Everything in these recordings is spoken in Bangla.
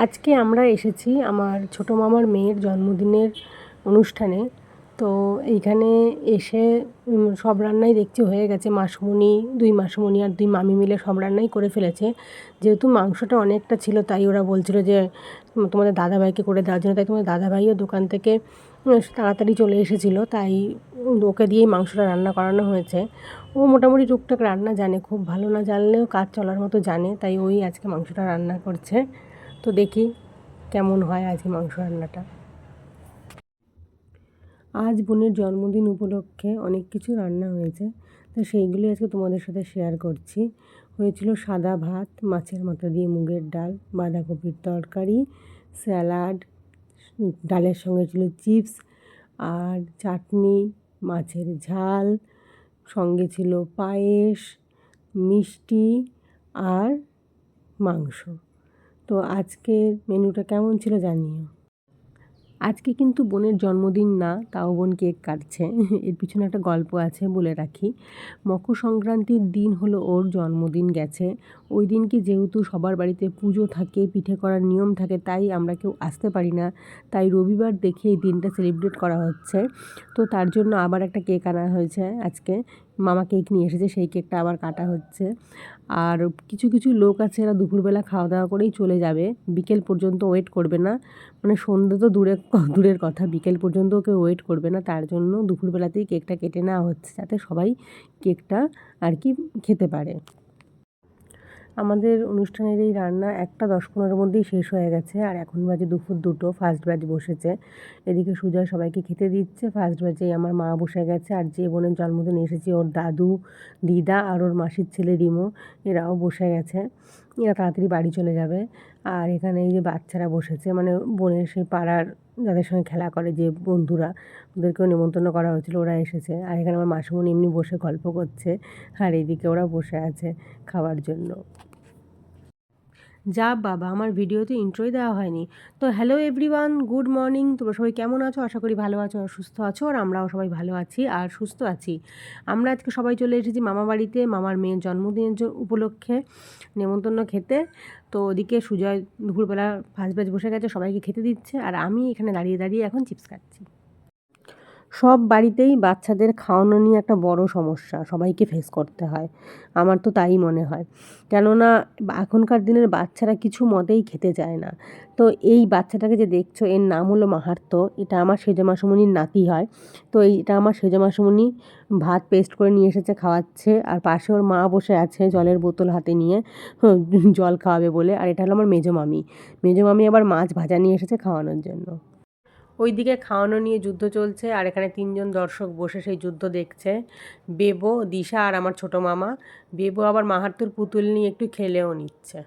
আজকে আমরা এসেছি আমার ছোটো মামার মেয়ের জন্মদিনের অনুষ্ঠানে। তো এইখানে এসে সব রান্নাই দেখছি হয়ে গেছে। মাসমুনি, দুই মাসমুনি আর দুই মামি মিলে সব রান্নাই করে ফেলেছে। যেহেতু মাংসটা অনেকটা ছিল, তাই ওরা বলছিল যে তোমাদের দাদাভাইকে করে দেওয়ার জন্য। তাই তোমাদের দাদাভাইও দোকান থেকে তাড়াতাড়ি চলে এসেছিল। তাই ওকে দিয়েই মাংসটা রান্না করানো হয়েছে। ও মোটামুটি টুকটাক রান্না জানে, খুব ভালো না জানলেও কাজ চলার মতো জানে, তাই ওই আজকে মাংসটা রান্না করছে। তো দেখি কেমন হয় আজকে মাংস রান্নাটা। আজ বোনের জন্মদিন উপলক্ষে অনেক কিছু রান্না হয়েছে, তো সেইগুলি আজকে তোমাদের সাথে শেয়ার করছি। হয়েছিল সাদা ভাত, মাছের মাথা দিয়ে মুগের ডাল, বাঁধাকপির তরকারি, স্যালাড, ডালের সঙ্গে ছিল চিপস আর চাটনি, মাছের ঝাল, সঙ্গে ছিল পায়েস, মিষ্টি আর মাংস। তো আজকের মেনুটা কেমন ছিল জানিও? আজকে কিন্তু বোনের জন্মদিন না, তাও বোন কেক কাটছে। এর পিছনে একটা গল্প আছে বলে রাখি। মকর সংক্রান্তির দিন হলো ওর জন্মদিন গেছে। ওই দিনকে যেহেতু সবার বাড়িতে পুজো থাকে, পিঠে করার নিয়ম থাকে, তাই আমরা কেউ আসতে পারি না। তাই রবিবার দেখে এই দিনটা সেলিব্রেট করা হচ্ছে। তো তার জন্য আবার একটা কেক আনা হয়েছে আজকে। মামা কেক নিয়ে এসেছে, সেই কেকটা আবার কাটা হচ্ছে। আর কিছু কিছু লোক আছে এরা দুপুরবেলা খাওয়া দাওয়া করেই চলে যাবে। বিকেল পর্যন্ত ওয়েট করবে না। মানে সন্ধ্যে তো দূরে, দূরের কথা, বিকেল পর্যন্ত কেউ ওয়েট করবে না। তার জন্য দুপুরবেলাতেই কেকটা কেটে নেওয়া হচ্ছে, যাতে সবাই কেকটা আর কি খেতে পারে। আমাদের অনুষ্ঠানের এই রান্না একটা দশ পনেরোর মধ্যেই শেষ হয়ে গেছে, আর এখন বাজে দুপুর দুটো ফার্স্ট ব্যাচ বসেছে। এদিকে সুজা সবাইকে খেতে দিচ্ছে ফার্স্ট ব্যাচেই আমার মা বসে গেছে, আর যে বোনের জন্মদিন এসেছে, ওর দাদু, দিদা আর ওর মাসির ছেলে রিমো, এরাও বসে গেছে। এরা তাড়াতাড়ি বাড়ি চলে যাবে। আর এখানে এই যে বাচ্চারা বসেছে মানে বোনের সেই পাড়ার যাদের সঙ্গে খেলা করে যে বন্ধুরা, ওদেরকেও নিমন্ত্রণ করা হয়েছিল, ওরা এসেছে। আর এখানে আমার মাসুমনি এমনি বসে গল্প করছে, আর এদিকে ওরা বসে আছে খাওয়ার জন্য। যা বাবা, আমার ভিডিওতে ইন্ট্রোই দেওয়া হয়নি। তো হ্যালো এভরিওয়ান গুড মর্নিং তোমরা সবাই কেমন আছো? আশা করি ভালো আছো আর সুস্থ আছো আর আমরাও সবাই ভালো আছি আর সুস্থ আছি। আমরা আজকে সবাই চলে এসেছি মামা বাড়িতে, মামার মেয়ের জন্মদিনের উপলক্ষে নেমন্তন্ন খেতে। তো ওদিকে সুজয় দুপুরবেলা ফার্স্ট ব্যাচ বসে গেছে, সবাইকে খেতে দিচ্ছে আর আমি এখানে দাঁড়িয়ে দাঁড়িয়ে এখন চিপস খাচ্ছি। সব বাড়িতেই বাচ্চাদের খাওয়ানো নিয়ে একটা বড় সমস্যা, সবাইকে ফেস করতে হয়। আমার তো তাই মনে হয়। কেননা, এখনকার দিনের বাচ্চারা কিছু মতেই খেতে চায় না। তো এই বাচ্চাটাকে যে দেখছ, এর নাম হলো মাহাত্ম এটা আমার সেজে মাসুমনির নাতি হয়। তো এইটা আমার সেজে মাসুমনি ভাত পেস্ট করে নিয়ে এসেছে, খাওয়াচ্ছে। আর পাশে ওর মা বসে আছে জলের বোতল হাতে নিয়ে। জল খাওয়াবে বলে। আর এটা হলো আমার মেজো মামি। মামি আবার মাছ ভাজা নিয়ে এসেছে খাওয়ানোর জন্য। ওইদিকে খাওয়ানো নিয়ে যুদ্ধ চলছে, আর এখানে তিনজন দর্শক বসে সেই যুদ্ধ দেখছে। বেবো, দিশা আর আমার ছোট মামা। বেবো আবার মাহাত্তুর পুতুল নিয়ে একটু খেলেও নিচ্ছে।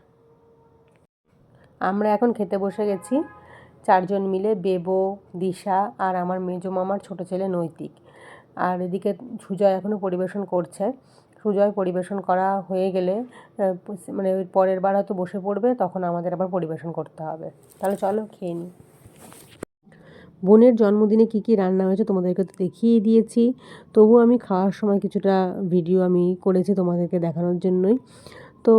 আমরা এখন খেতে বসে গেছি। চারজন মিলে বেবো, দিশা আর আমার মেজো মামার ছোট ছেলে নৈতিক। আর এদিকে সুজয় এখনও পরিবেশন করছে। সুজয় পরিবেশন করা হয়ে গেলে মানে পরের বার হয়তো বসে পড়বে, তখন আমাদের আবার পরিবেশন করতে হবে। তাহলে চলো খেয়ে নিই। বোনের জন্মদিনে কী কী রান্না হয়েছে তোমাদেরকে তো দেখিয়ে দিয়েছি। তবু আমি খাওয়ার সময় কিছুটা ভিডিও আমি করেছি তোমাদেরকে দেখানোর জন্যই। তো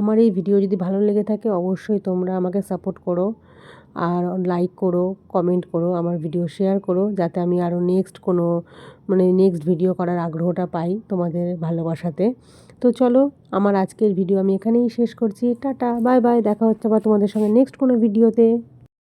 আমার এই ভিডিও যদি ভালো লেগে থাকে অবশ্যই তোমরা আমাকে সাপোর্ট করো আর লাইক করো কমেন্ট করো, আমার ভিডিও শেয়ার করো যাতে আমি আরও নেক্সট কোনো মানে নেক্সট ভিডিও করার আগ্রহটা পাই তোমাদের ভালোবাসাতে। তো চলো আমার আজকের ভিডিও আমি এখানেই শেষ করছি। টাটা বাই বাই দেখা হচ্ছে আবার তোমাদের সঙ্গে নেক্সট কোনো ভিডিওতে